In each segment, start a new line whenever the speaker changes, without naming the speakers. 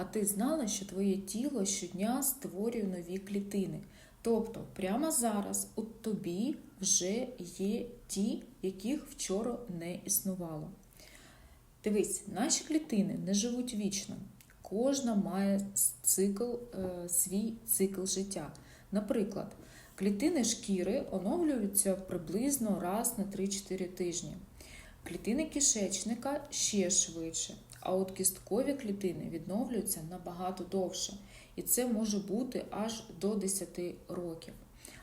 А ти знала, що твоє тіло щодня створює нові клітини. Тобто, прямо зараз у тобі вже є ті, яких вчора не існувало. Дивись, наші клітини не живуть вічно. Кожна має цикл, е, свій цикл життя. Наприклад, клітини шкіри оновлюються приблизно раз на 3-4 тижні. Клітини кишечника ще швидше, а от кісткові клітини відновлюються набагато довше, і це може бути аж до 10 років.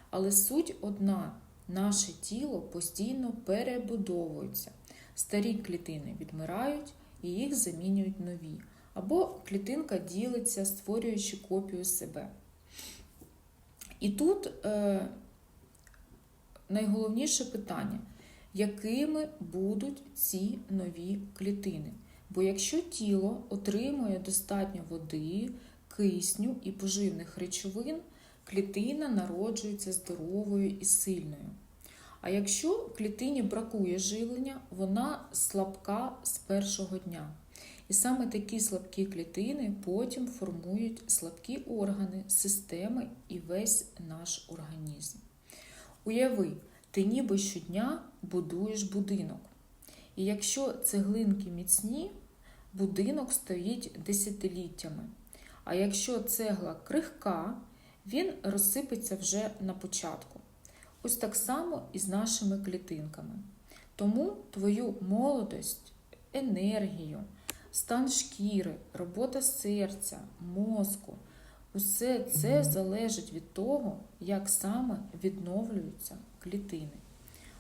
Але суть одна: наше тіло постійно перебудовується. Старі клітини відмирають і їх замінюють нові. Або клітинка ділиться, створюючи копію себе. І тут е, найголовніше питання, якими будуть ці нові клітини? Бо якщо тіло отримує достатньо води, кисню і поживних речовин, клітина народжується здоровою і сильною. А якщо клітині бракує живлення, вона слабка з першого дня. І саме такі слабкі клітини потім формують слабкі органи, системи і весь наш організм. Уяви, ти ніби щодня будуєш будинок. І якщо цеглинки міцні, будинок стоїть десятиліттями. А якщо цегла крихка, він розсипеться вже на початку. Ось так само і з нашими клітинками. Тому твою молодость, енергію, стан шкіри, робота серця, мозку усе це залежить від того, як саме відновлюються клітини.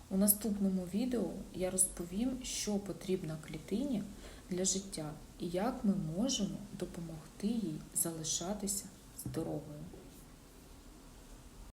У наступному відео я розповім, що потрібно клітині для життя і як ми можемо допомогти їй залишатися здоровою.